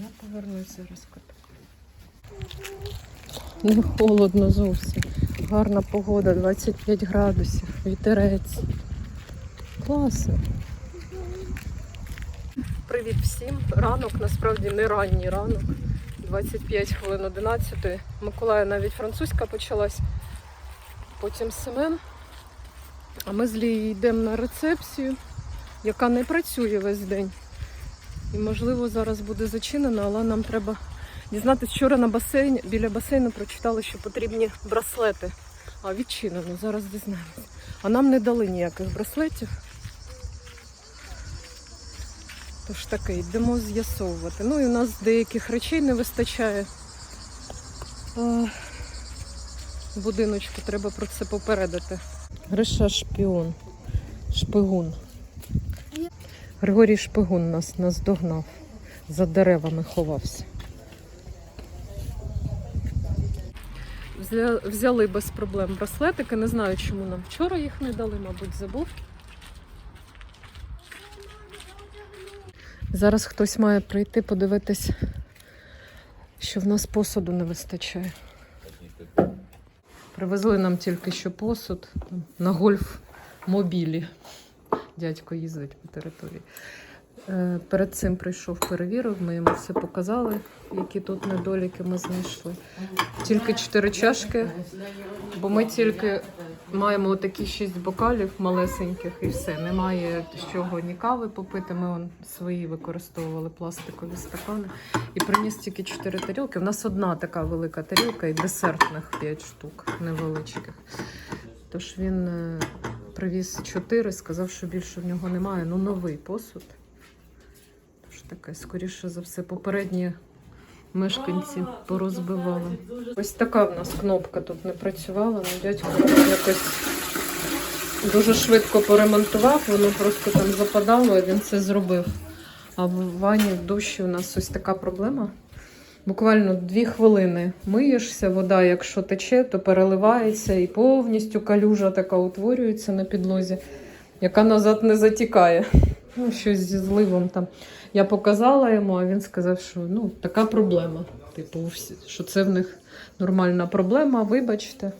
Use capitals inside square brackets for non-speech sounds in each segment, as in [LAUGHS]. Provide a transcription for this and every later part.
Я повернусь зараз. Не холодно зовсім. Гарна погода, 25 градусів, вітерець. Класно. Привіт всім. Ранок, насправді не ранній ранок. 25 хвилин 11. Миколая навіть французька почалась. Потім Семен. А ми з Лією йдемо на рецепцію, яка не працює весь день. І можливо зараз буде зачинена, але нам треба дізнатися. Вчора на басейні, біля басейну прочитали, що потрібні браслети. А відчинено, зараз дізнаємося. А нам не дали ніяких браслетів. Тож таке, йдемо з'ясовувати. Ну і у нас деяких речей не вистачає. Будиночку треба про це попередити. Гриша шпіон. Шпигун. Григорій Шпигун нас наздогнав. За деревами ховався. Взяли без проблем браслетики. Не знаю, чому нам вчора їх не дали, мабуть, забув. Зараз хтось має прийти подивитись, що в нас посуду не вистачає. Привезли нам тільки що посуд на гольф мобілі. Дядько їздить по території. Е, Перед цим прийшов, перевірив, ми йому все показали, які тут недоліки ми знайшли. Тільки чотири чашки, бо ми тільки маємо такі шість бокалів малесеньких і все. Немає з чого ні кави попити. Ми он свої використовували пластикові стакани. І приніс тільки чотири тарілки. У нас одна така велика тарілка і десертних п'ять штук невеличких. Тож він е, привіз чотири, сказав, що більше в нього немає. Ну, новий посуд. Тож таке, скоріше за все, попередні мешканці порозбивали. Ось така в нас кнопка тут не працювала, ну дядько якось дуже швидко поремонтував, воно просто там западало, і він це зробив. А в ванні в душі у нас ось така проблема. Буквально дві хвилини миєшся, вода, якщо тече, то переливається і повністю калюжа така утворюється на підлозі, яка назад не затікає. Ну, щось зі зливом там. Я показала йому, а він сказав, що ну, така проблема. Типу, що це в них нормальна проблема, вибачте.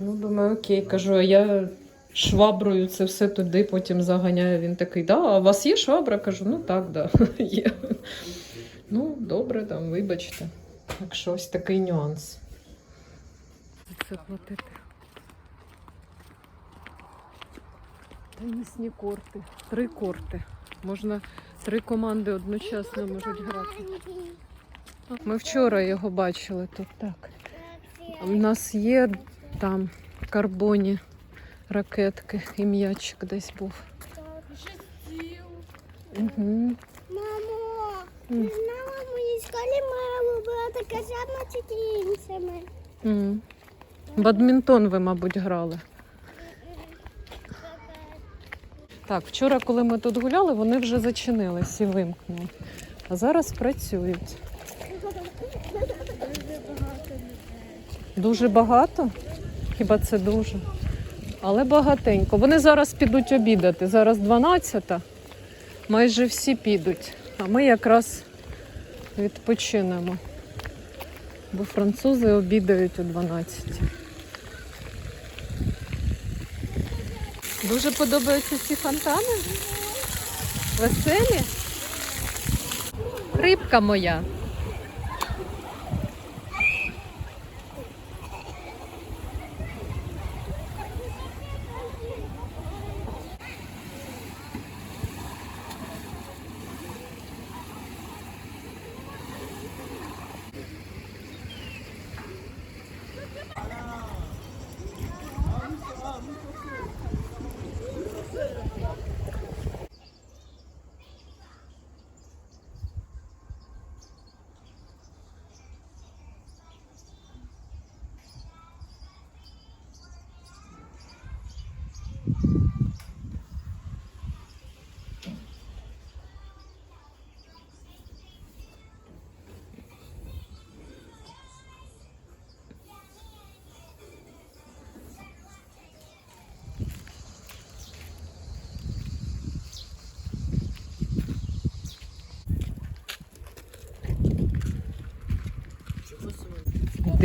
Ну, думаю, окей, кажу, а я шваброю це все туди потім заганяю. Він такий, да, а у вас є швабра? Кажу, ну так, да, [LAUGHS] є. Ну, добре, там, вибачте. Так що ось такий нюанс. Це платити. Тенісні корти. Три корти. Можна три команди одночасно можуть грати. Ми вчора його бачили тут так. У нас є там карбоні ракетки і м'ячик десь був. Угу. Мамо, школі мама була така сама тільки іншими. М. Бадмінтон ви, мабуть, грали. Так, вчора, коли ми тут гуляли, вони вже зачинились і вимкнули. А зараз працюють. Дуже багато? Хіба це дуже? Але багатенько. Вони зараз підуть обідати. Зараз 12, майже всі підуть. А ми якраз відпочинемо. Бо французи обідають о 12. Дуже подобаються ці фонтани. Веселі. Рибка моя.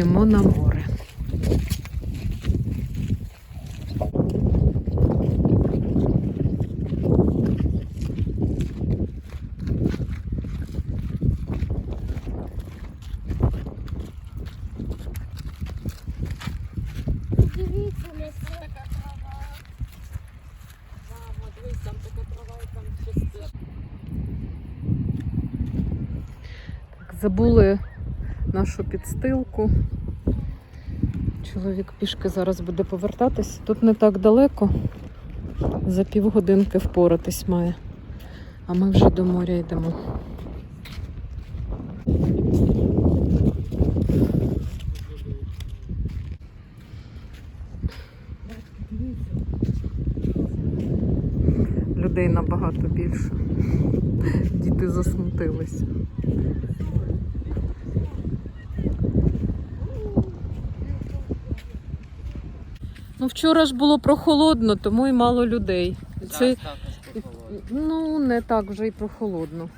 Йдемо на море. Дивіться, у нас є така трава. Мамо, дивись, там така трава і там частина. Так, забули нашу підстилку. Чоловік пішки зараз буде повертатись. Тут не так далеко. За півгодинки впоратись має. А ми вже до моря йдемо. Людей набагато більше. Діти засмутилися. Ну, вчора ж було прохолодно, тому і мало людей. Це, ну, не так вже й прохолодно.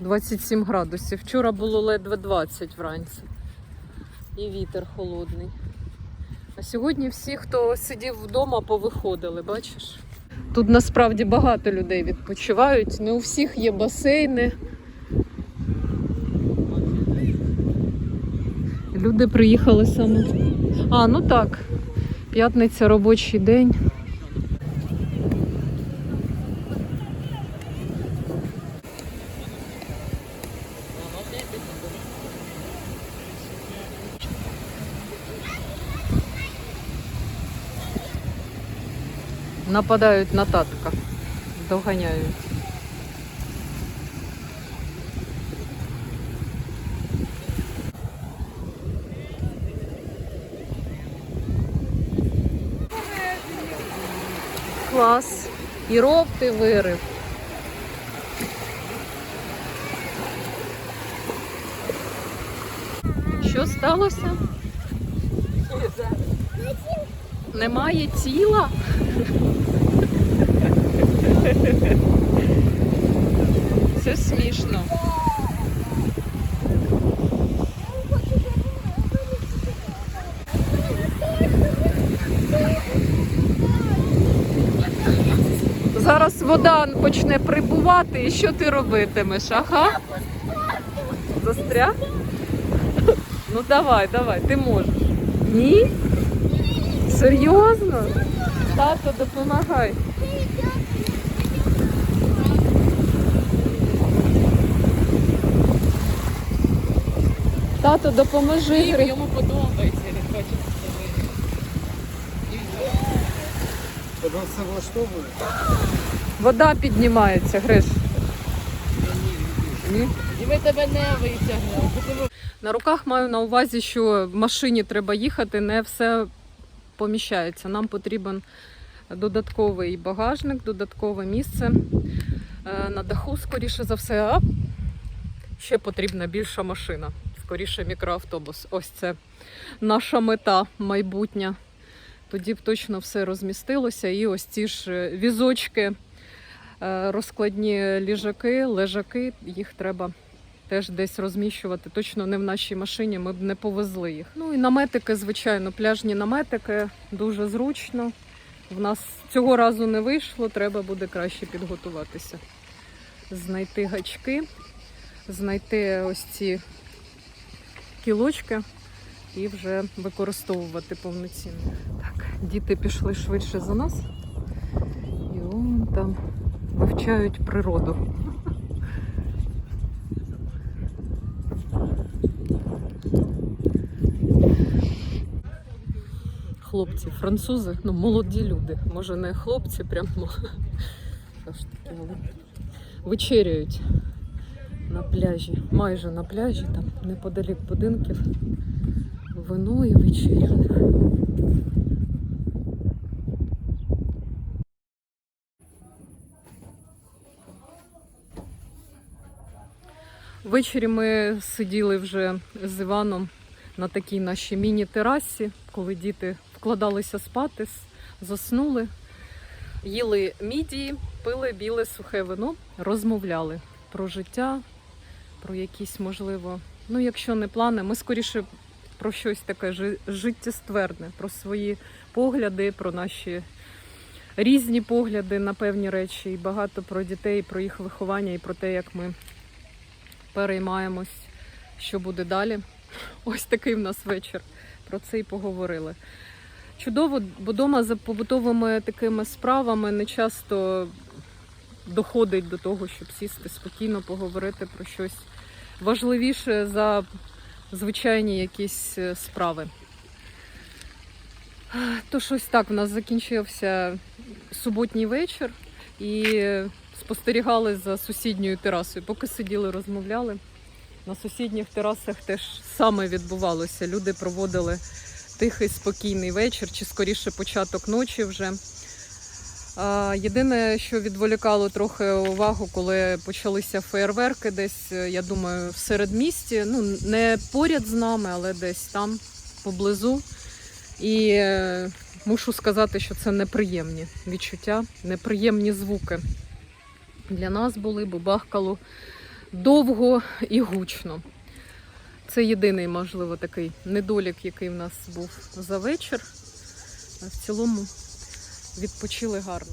27 градусів. Вчора було ледве 20 вранці. І вітер холодний. А сьогодні всі, хто сидів вдома, повиходили, бачиш? Тут насправді багато людей відпочивають. Не у всіх є басейни. Люди приїхали саме. А, ну так. П'ятниця робочий день. Нападають на татка, доганяють. Клас. І ров ти вирив. Що сталося? Немає тіла? Це смішно. Зараз вода почне прибувати, і що ти робитимеш? Ага. Застряг? Ну давай, давай, ти можеш. Ні? Серйозно? Тато, допомагай. Тато, допоможи. Йому подобається, він хоче це Тебе все влаштовує? Вода піднімається, Гриш. Ні? І ми тебе не витягнемо. На руках маю на увазі, що в машині треба їхати, не все поміщається. Нам потрібен додатковий багажник, додаткове місце е, на даху, скоріше за все. А ще потрібна більша машина, скоріше мікроавтобус. Ось це наша мета майбутня. Тоді б точно все розмістилося. І ось ці ж е, візочки, е, розкладні ліжаки, лежаки, їх треба теж десь розміщувати. Точно не в нашій машині, ми б не повезли їх. Ну і наметики, звичайно, пляжні наметики дуже зручно. В нас цього разу не вийшло, треба буде краще підготуватися. Знайти гачки, знайти ось ці кілочки і вже використовувати повноцінно. Діти пішли швидше за нас. І он там вивчають природу. хлопці, французи, ну молоді люди. Може не хлопці, вони вечеряють на пляжі, майже на пляжі, там неподалік будинків. Вино і вечеря. Ввечері ми сиділи вже з Іваном на такій нашій міні-терасі, коли діти вкладалися спати, заснули, їли мідії, пили біле сухе вино, розмовляли про життя, про якісь, можливо, ну, якщо не плани, ми скоріше про щось таке жи- життєстверне, про свої погляди, про наші різні погляди на певні речі, і багато про дітей, про їх виховання і про те, як ми переймаємось, що буде далі. Ось такий в нас вечір. Про це і поговорили. Чудово, бо вдома за побутовими такими справами не часто доходить до того, щоб сісти спокійно, поговорити про щось важливіше за звичайні якісь е, справи. То щось так, в нас закінчився суботній вечір і спостерігали за сусідньою терасою. Поки сиділи, розмовляли. На сусідніх терасах теж саме відбувалося. Люди проводили тихий, спокійний вечір, чи скоріше початок ночі вже. Єдине, що відволікало трохи увагу, коли почалися феєрверки десь, е, я думаю, в середмісті. Ну, не поряд з нами, але десь там поблизу. І е, мушу сказати, що це неприємні відчуття, неприємні звуки. Для нас були, бо бахкало довго і гучно. Це єдиний, можливо, такий недолік, який в нас був за вечір. В цілому відпочили гарно.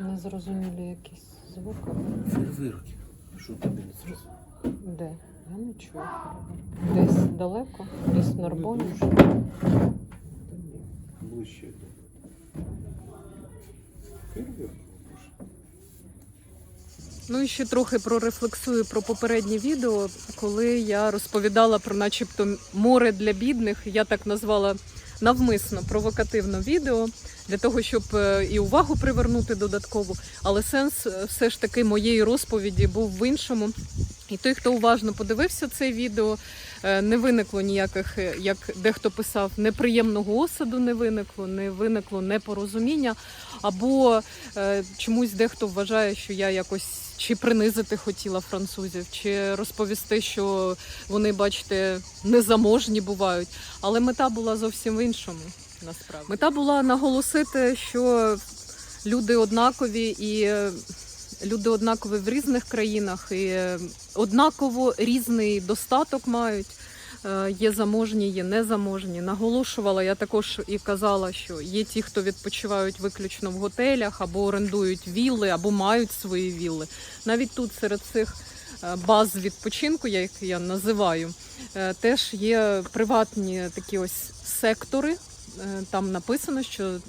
Незрозумілі якісь звуки. Фейерверки. Що тобі не зрозуміло? Де? Я не чую. Десь далеко, десь в Нарбоні. Ближче. Ну і ще трохи прорефлексую про попереднє відео, коли я розповідала про начебто море для бідних. Я так назвала навмисно провокативно відео для того, щоб е, і увагу привернути додатково. Але сенс е, все ж таки моєї розповіді був в іншому. І той, хто уважно подивився це відео, е, не виникло ніяких, е, як дехто писав, неприємного осаду не виникло, не виникло непорозуміння, або е, чомусь дехто вважає, що я якось чи принизити хотіла французів, чи розповісти, що вони, бачите, незаможні бувають. Але мета була зовсім в іншому. Насправді мета була наголосити, що люди однакові і люди однакові в різних країнах, і е, однаково різний достаток мають. Е, Є заможні, є незаможні. Наголошувала я також і казала, що є ті, хто відпочивають виключно в готелях або орендують вілли, або мають свої вілли. Навіть тут серед цих е, баз відпочинку, як я називаю, теж є приватні такі ось сектори. Е, Там написано, що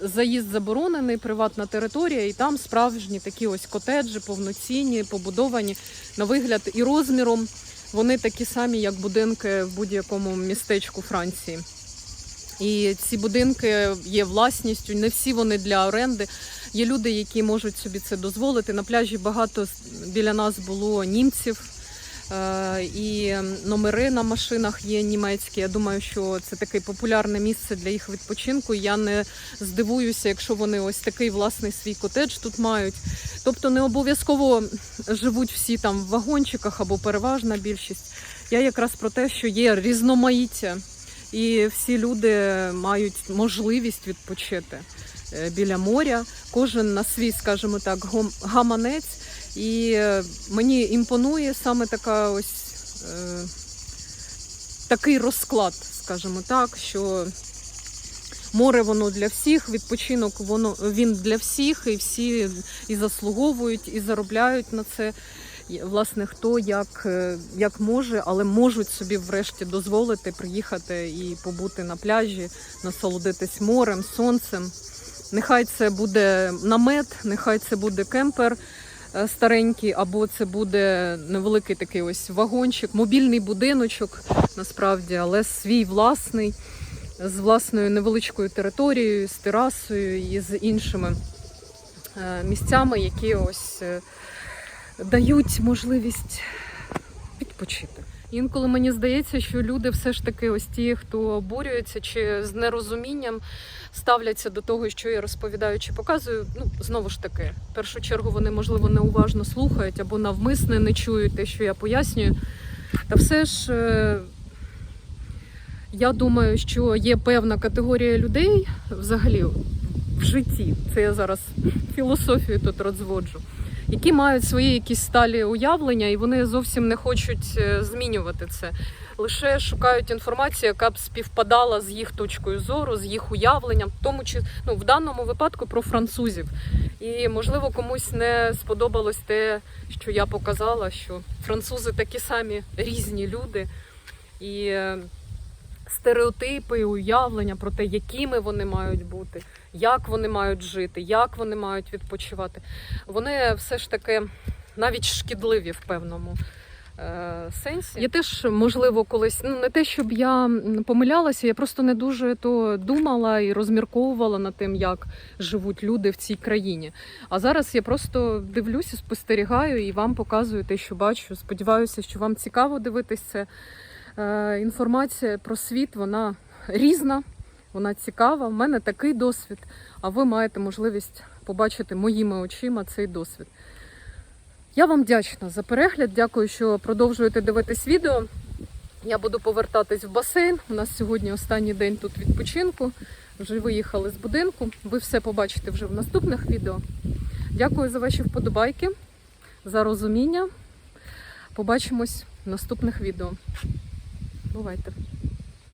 заїзд заборонений, приватна територія, і там справжні такі ось котеджі, повноцінні, побудовані на вигляд і розміром. Вони такі самі, як будинки в будь-якому містечку Франції. І ці будинки є власністю, не всі вони для оренди. Є люди, які можуть собі це дозволити. На пляжі багато біля нас було німців. Е, І номери на машинах є німецькі. Я думаю, що це таке популярне місце для їх відпочинку. Я не здивуюся, якщо вони ось такий власний свій котедж тут мають. Тобто не обов'язково живуть всі там в вагончиках або переважна більшість. Я якраз про те, що є різноманіття, і всі люди мають можливість відпочити е, біля моря. Кожен на свій, скажімо так, гаманець. І е, мені імпонує саме така ось е, такий розклад, скажімо так, що море воно для всіх, відпочинок воно він для всіх, і всі і заслуговують, і заробляють на це. Власне, хто як, е, як може, але можуть собі врешті дозволити приїхати і побути на пляжі, насолодитись морем, сонцем. Нехай це буде намет, нехай це буде кемпер старенький, або це буде невеликий такий ось вагончик, мобільний будиночок насправді, але свій власний, з власною невеличкою територією, з терасою і з іншими е, місцями, які ось е, дають можливість відпочити. Інколи мені здається, що люди все ж таки, ось ті, хто обурюється чи з нерозумінням ставляться до того, що я розповідаю чи показую. Ну знову ж таки, в першу чергу вони можливо неуважно слухають або навмисне не чують те, що я пояснюю. Та все ж е, я думаю, що є певна категорія людей взагалі в житті. Це я зараз філософію тут розводжу які мають свої якісь сталі уявлення, і вони зовсім не хочуть е, змінювати це. Лише шукають інформацію, яка б співпадала з їх точкою зору, з їх уявленням, в тому чи ну в даному випадку про французів. І можливо комусь не сподобалось те, що я показала, що французи такі самі різні люди. І е, стереотипи, і уявлення про те, якими вони мають бути, як вони мають жити, як вони мають відпочивати. Вони все ж таки навіть шкідливі в певному. е, Сенсі. Я теж, можливо, колись ну не те, щоб я помилялася, я просто не дуже то думала і розмірковувала над тим, як живуть люди в цій країні. А зараз я просто дивлюся, спостерігаю і вам показую те, що бачу. Сподіваюся, що вам цікаво дивитися Інформація про світ вона різна, вона цікава. У мене такий досвід, а ви маєте можливість побачити моїми очима цей досвід. Я вам вдячна за перегляд. Дякую, що продовжуєте дивитись відео. Я буду повертатись в басейн. У нас сьогодні останній день тут відпочинку. Вже виїхали з будинку. Ви все побачите вже в наступних відео. Дякую за ваші вподобайки, за розуміння. Побачимось в наступних відео. Бувайте.